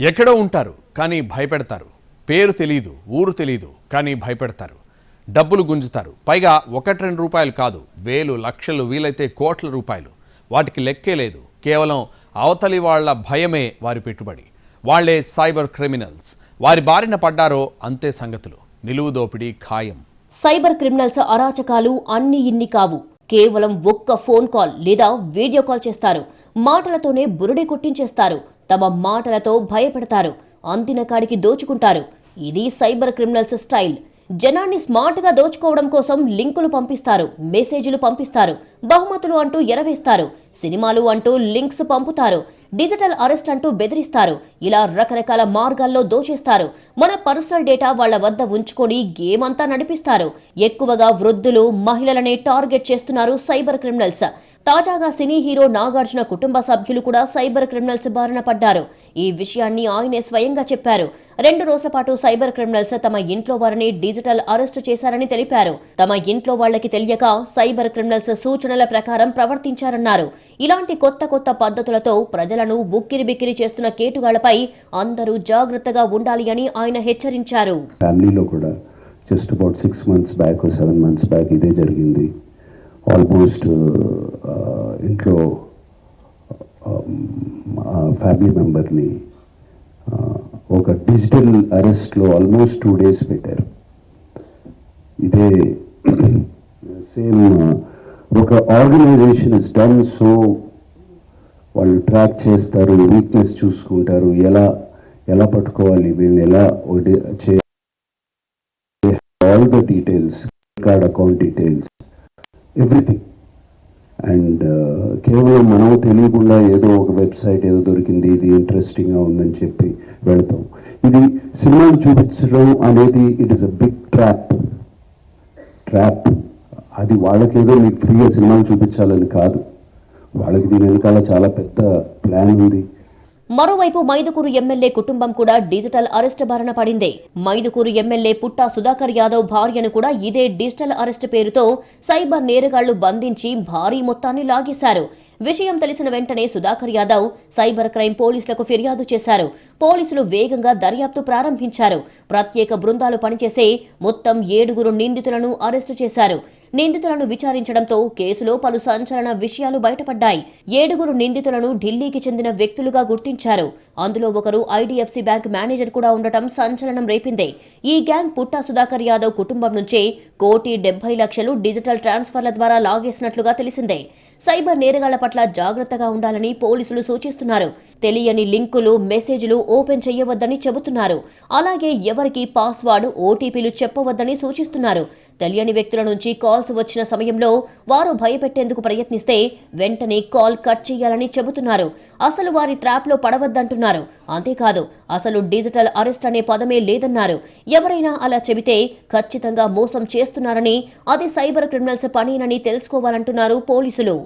ఎక్కడో ఉంటారు కానీ భయపెడతారు. పేరు తెలీదు ఊరు తెలీదు కానీ భయపెడతారు. డబ్బులు గుంజుతారు. పైగా ఒకటి రెండు రూపాయలు కాదు వేలు లక్షలు వీలైతే కోట్ల రూపాయలు. వాటికి లెక్కే లేదు. కేవలం అవతలి వాళ్ళ భయమే వారి పెట్టుబడి. వాళ్ళే సైబర్ క్రిమినల్స్. వారి బారిన పడ్డారో అంతే సంగతులు. నిలువు దోపిడీ ఖాయం. సైబర్ క్రిమినల్స్ అరాచకాలు అన్ని ఇన్ని కావు. కేవలం ఒక్క ఫోన్ కాల్ లేదా వీడియో కాల్ చేస్తారు. మాటలతోనే బురుడి కొట్టించేస్తారు. తమ మాటలతో భయపెడతారు. అంతిన కాడికి దోచుకుంటారు. ఇది సైబర్ క్రిమినల్స్ స్టైల్. జనాన్ని స్మార్ట్గా దోచుకోవడం కోసం లింకులు పంపిస్తారు. మెసేజ్లు పంపిస్తారు. బహుమతులు అంటూ ఎరవేస్తారు. సినిమాలు అంటూ లింక్స్ పంపుతారు. డిజిటల్ అరెస్ట్ అంటూ బెదిరిస్తారు. ఇలా రకరకాల మార్గాల్లో దోచేస్తారు. మన పర్సనల్ డేటా వాళ్ళ వద్ద ఉంచుకొని గేమ్ అంతా నడిపిస్తారు. ఎక్కువగా వృద్ధులు మహిళలనే టార్గెట్ చేస్తున్నారు సైబర్ క్రిమినల్స్. తాజాగా సినీ హీరో నాగార్జున కుటుంబ సభ్యులు కూడా సైబర్ క్రిమినల్స్ బారిన పడ్డారు. ఈ విషయాన్ని ఆయనే స్వయంగా చెప్పారు. రెండు రోజుల పాటు సైబర్ క్రిమినల్స్ తమ ఇంట్లో వారిని డిజిటల్ అరెస్టు చేశారని తెలిపారు. తమ ఇంట్లో వాళ్ళకి తెలియక సైబర్ క్రిమినల్స్ సూచనల ప్రకారం ప్రవర్తించారన్నారు. ఇలాంటి కొత్త కొత్త పద్ధతులతో ప్రజలను ఉక్కిరి బిక్కిరి చేస్తున్న కేటుగాళ్ళపై అందరూ జాగ్రత్తగా ఉండాలి అని ఆయన హెచ్చరించారు. ఫ్యామిలీలో కూడా just about six months back seven months back ఇదే జరిగింది. ఆల్మోస్ట్ ఇంట్లో ఫ్యామిలీ మెంబర్ని ఒక డిజిటల్ అరెస్ట్లో ఆల్మోస్ట్ టూ డేస్ పెట్టారు. ఇదే సేమ్ ఒక ఆర్గనైజేషన్ ఇస్ డన్ సో వాళ్ళు ట్రాక్ చేస్తారు వీక్నెస్ చూసుకుంటారు ఎలా ఎలా పట్టుకోవాలి వీళ్ళు ఎలా ఒకటి చే all the details card account details everything and కేవలం మనం తెలియకుండా ఏదో ఒక వెబ్సైట్ ఏదో దొరికింది ఇది ఇంట్రెస్టింగ్గా ఉందని చెప్పి వెళతాం. ఇది సినిమాలు చూపించడం అనేది it is a big trap trap అది వాళ్ళకేదో మీకు ఫ్రీగా సినిమాలు చూపించాలని కాదు. వాళ్ళకి దీని వెనకాల చాలా పెద్ద ప్లాన్ ఉంది. మరోవైపు మైదుకూరు ఎమ్మెల్యే కుటుంబం కూడా డిజిటల్ అరెస్ట్ బారిన పడింది. మైదుకూరు ఎమ్మెల్యే పుట్టా సుధాకర్ యాదవ్ భార్యను కూడా ఇదే డిజిటల్ అరెస్ట్ పేరుతో సైబర్ నేరగాళ్ళు బంధించి భారీ మొత్తాన్ని లాగేశారు. విషయం తెలిసిన వెంటనే సుధాకర్ యాదవ్ సైబర్ క్రైమ్ పోలీసులకు ఫిర్యాదు చేశారు. పోలీసులు వేగంగా దర్యాప్తు ప్రారంభించారు. ప్రత్యేక బృందాలు పనిచేసే మొత్తం ఏడుగురు నిందితులను అరెస్టు చేశారు. నిందితులను విచారించడంతో కేసులో పలు సంచలన విషయాలు బయటపడ్డాయి. ఏడుగురు నిందితులను ఢిల్లీకి చెందిన వ్యక్తులుగా గుర్తించారు. అందులో ఒకరు ఐడీఎఫ్సీ బ్యాంక్ మేనేజర్ కూడా ఉండటం సంచలనం రేపింది. ఈ గ్యాంగ్ పుట్టా సుధాకర్ యాదవ్ కుటుంబం నుంచే కోటి డెబ్బై లక్షలు డిజిటల్ ట్రాన్స్ఫర్ల ద్వారా లాగేసినట్లుగా తెలిసిందే. సైబర్ నేరగాళ్ళ పట్ల జాగ్రత్తగా ఉండాలని పోలీసులు సూచిస్తున్నారు. తెలియని లింకులు మెసేజ్లు ఓపెన్ చేయవద్దని చెబుతున్నారు. అలాగే ఎవరికి పాస్వర్డ్ ఓటీపీలు చెప్పవద్దని సూచిస్తున్నారు. తెలియని వ్యక్తుల నుంచి కాల్స్ వచ్చిన సమయంలో వారు భయపెట్టేందుకు ప్రయత్నిస్తే వెంటనే కాల్ కట్ చేయాలని చెబుతున్నారు. అసలు వారి ట్రాప్లో పడవద్దంటున్నారు. అంతేకాదు అసలు డిజిటల్ అరెస్ట్ అనే పదమే లేదన్నారు. ఎవరైనా అలా చెబితే ఖచ్చితంగా మోసం చేస్తున్నారని అది సైబర్ క్రిమినల్స్ పనేనని తెలుసుకోవాలంటున్నారు పోలీసులు.